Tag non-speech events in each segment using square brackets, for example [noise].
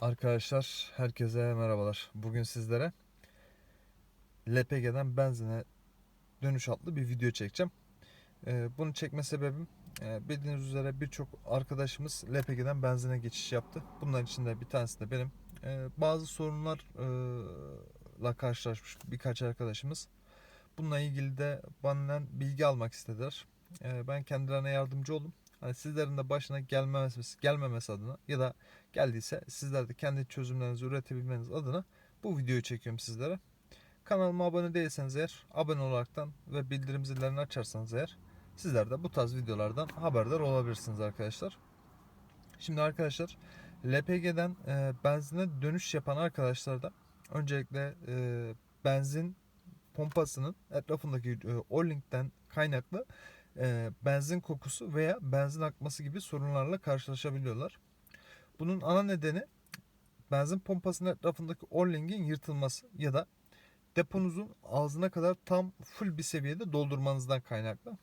Arkadaşlar herkese merhabalar. Bugün sizlere LPG'den benzine dönüş adlı bir video çekeceğim. Ee, bunu çekme sebebim e, bildiğiniz üzere birçok arkadaşımız LPG'den benzine geçiş yaptı. Bunların içinde bir tanesi de benim. Ee, bazı sorunlarla karşılaşmış birkaç arkadaşımız. Bununla ilgili de benden bilgi almak istediler. Ee, ben kendilerine yardımcı oldum. Hani sizlerin de başına gelmemesi, gelmemesi adına ya da geldiyse sizler de kendi çözümlerinizi üretebilmeniz adına bu videoyu çekiyorum sizlere. Kanalıma abone değilseniz eğer abone olaraktan ve bildirim zillerini açarsanız eğer sizler de bu tarz videolardan haberdar olabilirsiniz arkadaşlar. Şimdi arkadaşlar LPG'den e, benzine dönüş yapan arkadaşlar da öncelikle e, benzin pompasının etrafındaki e, O-Link'ten kaynaklı e, benzin kokusu veya benzin akması gibi sorunlarla karşılaşabiliyorlar. Bunun ana nedeni benzin pompasının etrafındaki O-Link'in yırtılması ya da deponuzun ağzına kadar tam full bir seviyede doldurmanızdan kaynaklı.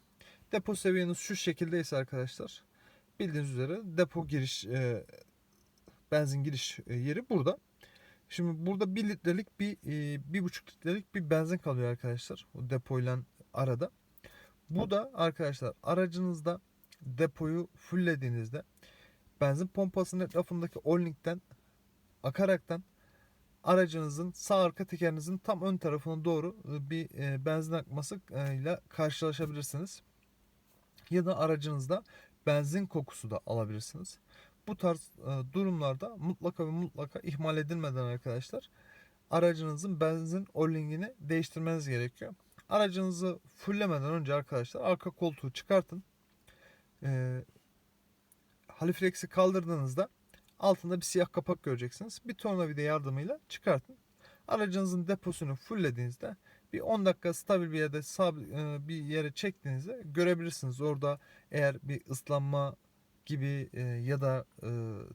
Depo seviyeniz şu şekildeyse arkadaşlar bildiğiniz üzere depo giriş e, benzin giriş e, yeri burada. Şimdi burada 1 litrelik bir e, bir buçuk litrelik bir benzin kalıyor arkadaşlar o depoyla arada. Bu da arkadaşlar aracınızda depoyu fulllediğinizde benzin pompasının etrafındaki O-Link'ten akaraktan aracınızın sağ arka tekerinizin tam ön tarafına doğru bir e, benzin akması e, ile karşılaşabilirsiniz. Ya da aracınızda benzin kokusu da alabilirsiniz. Bu tarz e, durumlarda mutlaka ve mutlaka ihmal edilmeden arkadaşlar aracınızın benzin o-linkini değiştirmeniz gerekiyor. Aracınızı fulllemeden önce arkadaşlar arka koltuğu çıkartın. E, haliflex'i kaldırdığınızda altında bir siyah kapak göreceksiniz. Bir tornavida yardımıyla çıkartın. Aracınızın deposunu fulllediğinizde bir 10 dakika stabil bir yerde e, bir yere çektiğinizde görebilirsiniz. Orada eğer bir ıslanma gibi e, ya da e,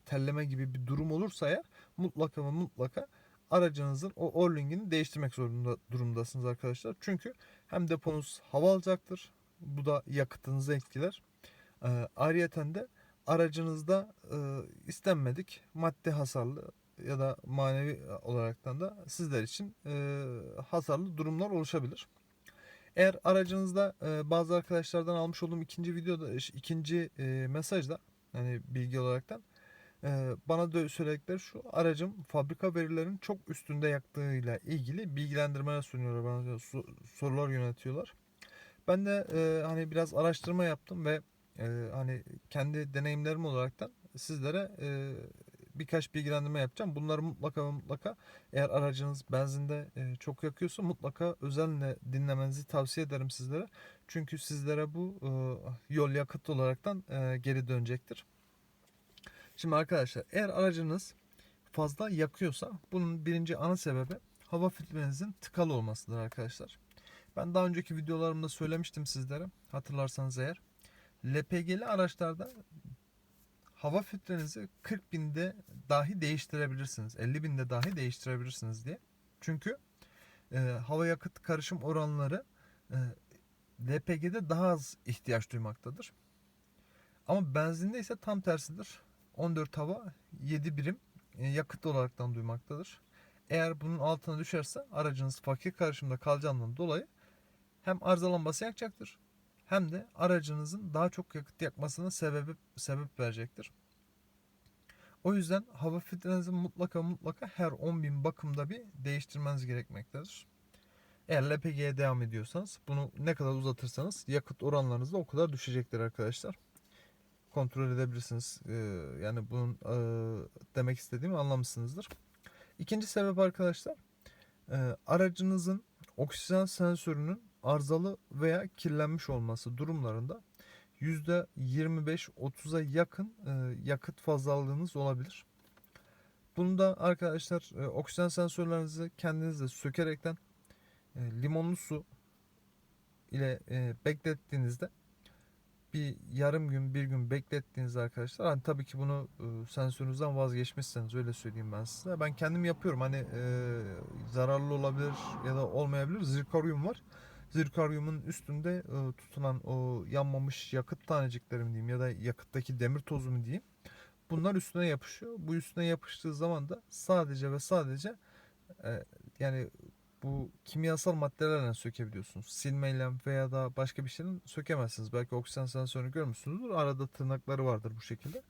telleme gibi bir durum olursa ya mutlaka ve mutlaka aracınızın o O-Link'ini değiştirmek zorunda durumdasınız arkadaşlar. Çünkü hem deponuz hava alacaktır. Bu da yakıtınızı etkiler. E, ayrıyeten de aracınızda e, istenmedik maddi hasarlı ya da manevi olaraktan da sizler için e, hasarlı durumlar oluşabilir. Eğer aracınızda e, bazı arkadaşlardan almış olduğum ikinci videoda ikinci e, mesajda yani bilgi olaraktan bana da söyledikleri şu aracım fabrika verilerinin çok üstünde yaktığıyla ilgili bilgilendirmeler sunuyorlar bana sorular yönetiyorlar. Ben de e, hani biraz araştırma yaptım ve e, hani kendi deneyimlerim olaraktan sizlere e, birkaç bilgilendirme yapacağım. Bunları mutlaka mutlaka eğer aracınız benzinde e, çok yakıyorsa mutlaka özenle dinlemenizi tavsiye ederim sizlere. Çünkü sizlere bu e, yol yakıt olaraktan e, geri dönecektir. Şimdi arkadaşlar eğer aracınız fazla yakıyorsa bunun birinci ana sebebi hava filtrenizin tıkalı olmasıdır arkadaşlar. Ben daha önceki videolarımda söylemiştim sizlere hatırlarsanız eğer. LPG'li araçlarda hava filtrenizi 40 binde dahi değiştirebilirsiniz. 50 binde dahi değiştirebilirsiniz diye. Çünkü e, hava yakıt karışım oranları e, LPG'de daha az ihtiyaç duymaktadır. Ama benzinde ise tam tersidir. 14 hava 7 birim e, yakıt olaraktan duymaktadır. Eğer bunun altına düşerse aracınız fakir karışımda kalacağından dolayı hem arıza lambası yakacaktır hem de aracınızın daha çok yakıt yakmasına sebep sebep verecektir. O yüzden hava filtrenizi mutlaka mutlaka her 10.000 bakımda bir değiştirmeniz gerekmektedir. Eğer LPG'ye devam ediyorsanız bunu ne kadar uzatırsanız yakıt oranlarınız da o kadar düşecektir arkadaşlar. Kontrol edebilirsiniz. Ee, yani bunun e, demek istediğimi anlamışsınızdır. İkinci sebep arkadaşlar e, aracınızın oksijen sensörünün arızalı veya kirlenmiş olması durumlarında %25-30'a yakın e, yakıt fazlalığınız olabilir. Bunu da arkadaşlar e, oksijen sensörlerinizi kendinizde sökerekten e, limonlu su ile e, beklettiğinizde bir yarım gün bir gün beklettiğinizde arkadaşlar hani tabii ki bunu e, sensörünüzden vazgeçmişseniz öyle söyleyeyim ben size. Ben kendim yapıyorum hani e, zararlı olabilir ya da olmayabilir. Zirkonyum var zirkaryumun üstünde e, tutulan o yanmamış yakıt tanecikleri mi diyeyim ya da yakıttaki demir tozu mu diyeyim. bunlar üstüne yapışıyor. Bu üstüne yapıştığı zaman da sadece ve sadece e, yani bu kimyasal maddelerle sökebiliyorsunuz. Silmeyle veya da başka bir şeyle sökemezsiniz. Belki oksijen sensörünü görmüşsünüzdür. Arada tırnakları vardır bu şekilde.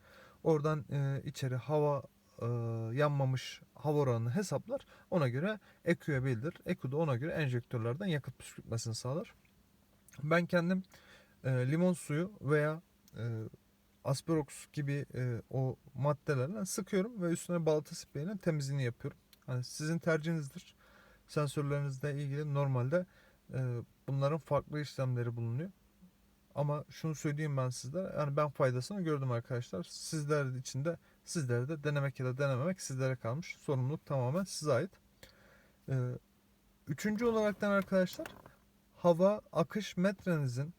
Oradan e, içeri hava e, yanmamış hava oranını hesaplar. Ona göre EQ'ya bildirir. EQ da ona göre enjektörlerden yakıt püskürtmesini sağlar. Ben kendim e, limon suyu veya e, Asperox gibi e, o maddelerle sıkıyorum ve üstüne balata spreyiyle temizliğini yapıyorum. Hani sizin tercihinizdir. Sensörlerinizle ilgili normalde e, bunların farklı işlemleri bulunuyor. Ama şunu söyleyeyim ben sizlere. Yani ben faydasını gördüm arkadaşlar. Sizler için de sizlere de denemek ya da denememek sizlere kalmış. Sorumluluk tamamen size ait. E, üçüncü olaraktan arkadaşlar hava akış metrenizin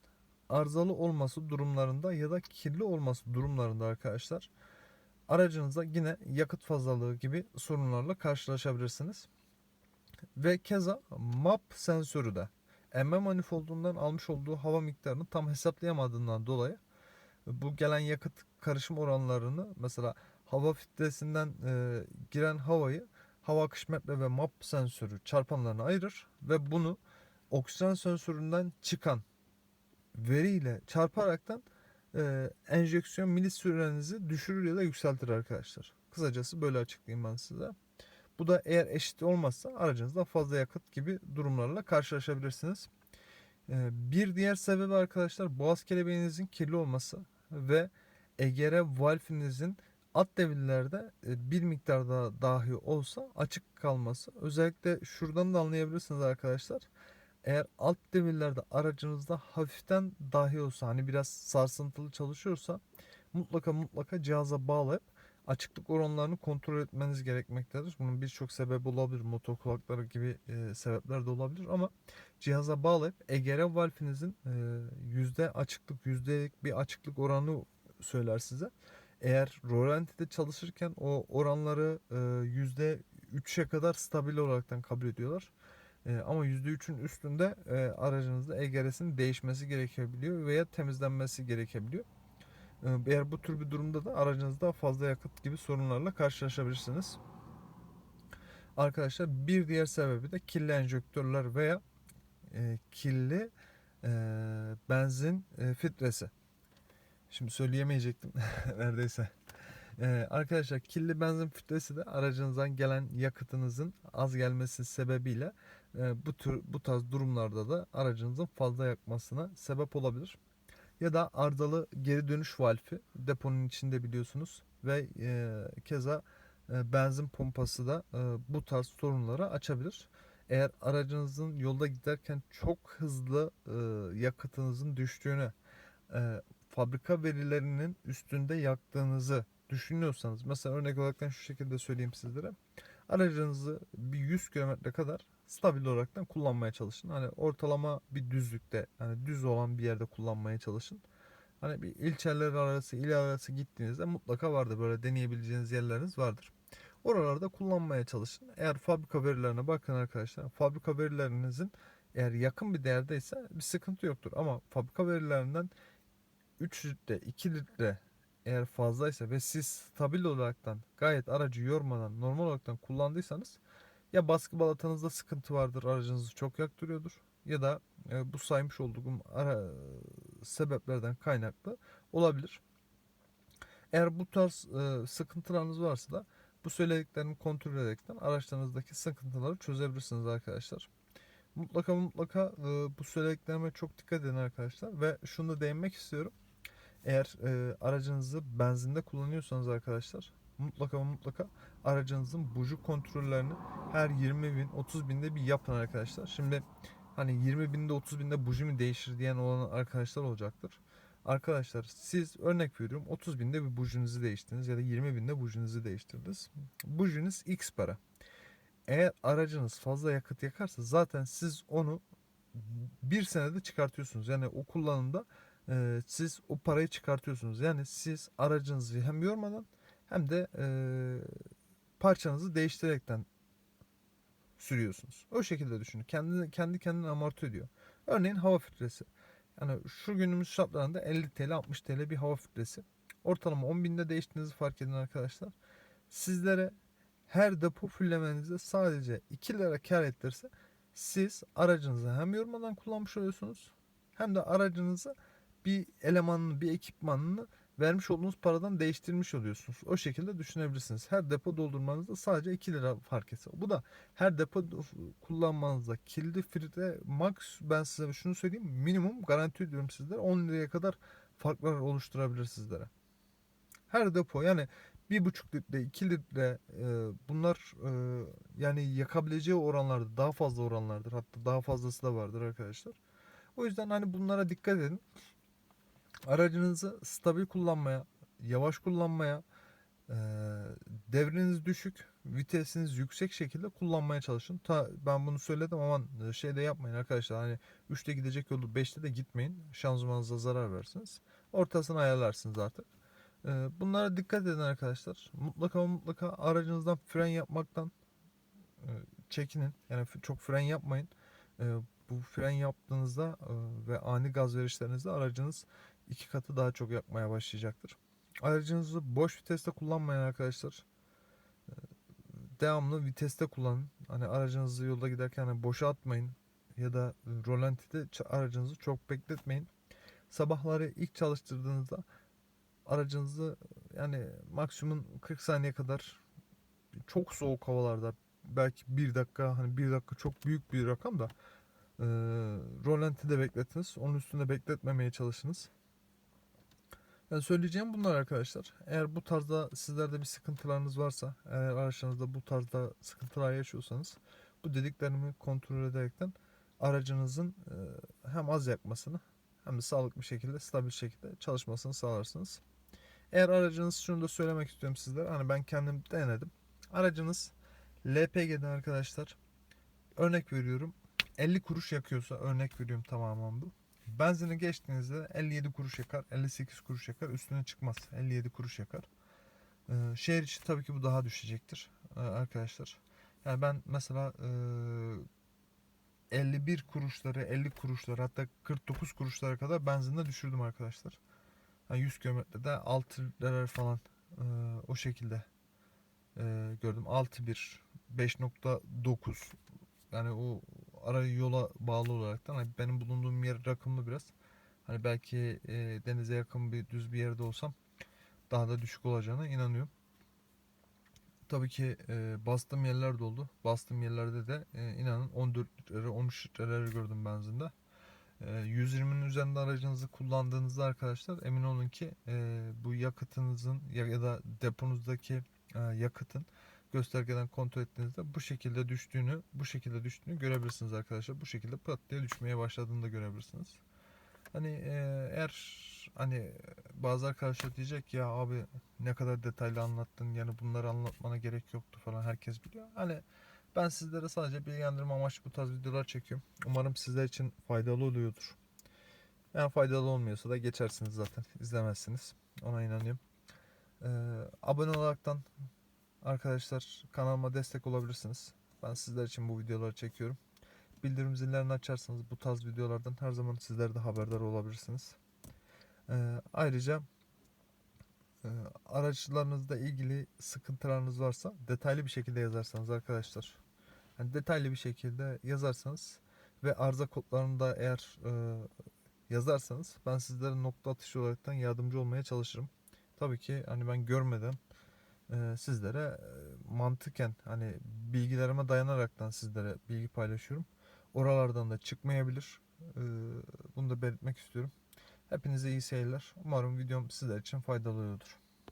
arızalı olması durumlarında ya da kirli olması durumlarında arkadaşlar aracınızda yine yakıt fazlalığı gibi sorunlarla karşılaşabilirsiniz. Ve keza MAP sensörü de emme manifoldundan almış olduğu hava miktarını tam hesaplayamadığından dolayı bu gelen yakıt karışım oranlarını mesela hava filtresinden e, giren havayı hava akış metre ve MAP sensörü çarpanlarına ayırır ve bunu oksijen sensöründen çıkan veriyle çarparaktan e, enjeksiyon milit sürenizi düşürür ya da yükseltir arkadaşlar. Kısacası böyle açıklayayım ben size. Bu da eğer eşit olmazsa aracınızda fazla yakıt gibi durumlarla karşılaşabilirsiniz. E, bir diğer sebebi arkadaşlar boğaz kelebeğinizin kirli olması ve egere valfinizin alt devirlerde e, bir miktarda dahi olsa açık kalması. Özellikle şuradan da anlayabilirsiniz arkadaşlar eğer alt devirlerde aracınızda hafiften dahi olsa hani biraz sarsıntılı çalışıyorsa mutlaka mutlaka cihaza bağlayıp açıklık oranlarını kontrol etmeniz gerekmektedir. Bunun birçok sebebi olabilir. Motor kulakları gibi e, sebepler de olabilir ama cihaza bağlayıp egere valfinizin e, yüzde açıklık yüzdelik bir açıklık oranı söyler size. Eğer rolantide çalışırken o oranları e, yüzde 3'e kadar stabil olaraktan kabul ediyorlar. E, ama %3'ün üstünde e, aracınızda EGR'sinin değişmesi gerekebiliyor veya temizlenmesi gerekebiliyor. E, eğer bu tür bir durumda da aracınızda fazla yakıt gibi sorunlarla karşılaşabilirsiniz. Arkadaşlar bir diğer sebebi de kirli enjektörler veya e, kirli e, benzin e, filtresi. Şimdi söyleyemeyecektim [laughs] neredeyse. Ee, arkadaşlar kirli benzin filtresi de aracınızdan gelen yakıtınızın az gelmesi sebebiyle e, bu tür bu tarz durumlarda da aracınızın fazla yakmasına sebep olabilir. Ya da arızalı geri dönüş valfi deponun içinde biliyorsunuz ve e, keza e, benzin pompası da e, bu tarz sorunları açabilir. Eğer aracınızın yolda giderken çok hızlı e, yakıtınızın düştüğünü, e, fabrika verilerinin üstünde yaktığınızı düşünüyorsanız mesela örnek olarak şu şekilde söyleyeyim sizlere. Aracınızı bir 100 kilometre kadar stabil olarak kullanmaya çalışın. Hani ortalama bir düzlükte yani düz olan bir yerde kullanmaya çalışın. Hani bir ilçeler arası, il arası gittiğinizde mutlaka vardır böyle deneyebileceğiniz yerleriniz vardır. Oralarda kullanmaya çalışın. Eğer fabrika verilerine bakın arkadaşlar. Fabrika verilerinizin eğer yakın bir değerdeyse bir sıkıntı yoktur. Ama fabrika verilerinden 3 litre, 2 litre eğer fazlaysa ve siz stabil olaraktan gayet aracı yormadan normal olaraktan kullandıysanız ya baskı balatanızda sıkıntı vardır aracınızı çok yaktırıyordur ya da e, bu saymış olduğum ara sebeplerden kaynaklı olabilir. Eğer bu tarz e, sıkıntılarınız varsa da bu söylediklerimi kontrol ederekten araçlarınızdaki sıkıntıları çözebilirsiniz arkadaşlar. Mutlaka mutlaka e, bu söylediklerime çok dikkat edin arkadaşlar ve şunu da değinmek istiyorum. Eğer e, aracınızı benzinde kullanıyorsanız arkadaşlar mutlaka mutlaka aracınızın buji kontrollerini her 20 bin 30 binde bir yapın arkadaşlar. Şimdi hani 20 binde 30 binde buji mi değişir diyen olan arkadaşlar olacaktır. Arkadaşlar siz örnek veriyorum 30 binde bir bujinizi değiştirdiniz ya da 20 binde bujinizi değiştirdiniz. Bujiniz X para. Eğer aracınız fazla yakıt yakarsa zaten siz onu bir senede çıkartıyorsunuz. Yani o kullanımda e, siz o parayı çıkartıyorsunuz. Yani siz aracınızı hem yormadan hem de e, parçanızı değiştirerekten sürüyorsunuz. O şekilde düşünün. Kendi, kendi kendini amorti ediyor. Örneğin hava filtresi. Yani şu günümüz şartlarında 50 TL 60 TL bir hava filtresi. Ortalama 10 binde değiştiğinizi fark edin arkadaşlar. Sizlere her depo fullemenizde sadece 2 lira kar ettirse siz aracınızı hem yormadan kullanmış oluyorsunuz hem de aracınızı bir elemanını, bir ekipmanını vermiş olduğunuz paradan değiştirmiş oluyorsunuz. O şekilde düşünebilirsiniz. Her depo doldurmanızda sadece 2 lira fark etse. Bu da her depo kullanmanızda kilidi filtre max ben size şunu söyleyeyim minimum garanti ediyorum sizlere 10 liraya kadar farklar oluşturabilir sizlere. Her depo yani bir buçuk litre, 2 litre e, bunlar e, yani yakabileceği oranlarda daha fazla oranlardır. Hatta daha fazlası da vardır arkadaşlar. O yüzden hani bunlara dikkat edin. Aracınızı stabil kullanmaya, yavaş kullanmaya, e, devriniz düşük, vitesiniz yüksek şekilde kullanmaya çalışın. Ta ben bunu söyledim ama şey de yapmayın arkadaşlar. Hani 3'te gidecek yolu 5'te de gitmeyin. Şanzımanınıza zarar versiniz. Ortasını ayarlarsınız artık. Bunlara dikkat edin arkadaşlar. Mutlaka mutlaka aracınızdan fren yapmaktan çekinin. Yani çok fren yapmayın. Bu fren yaptığınızda ve ani gaz verişlerinizde aracınız iki katı daha çok yakmaya başlayacaktır. Aracınızı boş viteste kullanmayın arkadaşlar. Ee, Devamlı viteste kullanın. Hani aracınızı yolda giderken hani boşa atmayın ya da rolantide aracınızı çok bekletmeyin. Sabahları ilk çalıştırdığınızda aracınızı yani maksimum 40 saniye kadar çok soğuk havalarda belki bir dakika hani bir dakika çok büyük bir rakam da e, rolantide bekletiniz. Onun üstünde bekletmemeye çalışınız. Yani söyleyeceğim bunlar arkadaşlar. Eğer bu tarzda sizlerde bir sıkıntılarınız varsa, eğer araçlarınızda bu tarzda sıkıntılar yaşıyorsanız bu dediklerimi kontrol ederekten aracınızın e, hem az yakmasını hem de sağlıklı bir şekilde, stabil şekilde çalışmasını sağlarsınız. Eğer aracınız şunu da söylemek istiyorum sizlere. Hani ben kendim denedim. Aracınız LPG'den arkadaşlar örnek veriyorum 50 kuruş yakıyorsa örnek veriyorum tamamen bu. Benzini geçtiğinizde 57 kuruş yakar, 58 kuruş yakar, üstüne çıkmaz. 57 kuruş yakar. Ee, şehir içi tabii ki bu daha düşecektir ee, arkadaşlar. Yani ben mesela e, 51 kuruşları, 50 kuruşları hatta 49 kuruşlara kadar benzinle düşürdüm arkadaşlar. Yani 100 kilometrede 6 lira falan e, o şekilde e, gördüm. 6.1, 5.9 yani o ara yola bağlı olaraktan hani benim bulunduğum yer rakımlı biraz. Hani belki e, denize yakın bir düz bir yerde olsam daha da düşük olacağına inanıyorum. Tabii ki e, bastığım yerler de oldu. Bastığım yerlerde de e, inanın 14 litre 13 litreleri gördüm benzinde. E, 120'nin üzerinde aracınızı kullandığınızda arkadaşlar emin olun ki e, bu yakıtınızın ya, ya da deponuzdaki e, yakıtın göstergeden kontrol ettiğinizde bu şekilde düştüğünü, bu şekilde düştüğünü görebilirsiniz arkadaşlar. Bu şekilde pat diye düşmeye başladığını da görebilirsiniz. Hani e, eğer hani bazı arkadaşlar diyecek ya abi ne kadar detaylı anlattın yani bunları anlatmana gerek yoktu falan herkes biliyor. Hani ben sizlere sadece bilgilendirme amaçlı bu tarz videolar çekiyorum. Umarım sizler için faydalı oluyordur. Yani faydalı olmuyorsa da geçersiniz zaten. izlemezsiniz. Ona inanıyorum. Ee, abone olaraktan Arkadaşlar kanalıma destek olabilirsiniz. Ben sizler için bu videoları çekiyorum. Bildirim zillerini açarsanız bu tarz videolardan her zaman sizler de haberdar olabilirsiniz. Ee, ayrıca e, araçlarınızla ilgili sıkıntılarınız varsa detaylı bir şekilde yazarsanız arkadaşlar. Yani detaylı bir şekilde yazarsanız ve arıza kodlarını da eğer e, yazarsanız ben sizlere nokta atışı olaraktan yardımcı olmaya çalışırım. Tabii ki hani ben görmeden e, sizlere e, mantıken hani bilgilerime dayanaraktan sizlere bilgi paylaşıyorum. Oralardan da çıkmayabilir. E, bunu da belirtmek istiyorum. Hepinize iyi seyirler. Umarım videom sizler için faydalı oluyordur.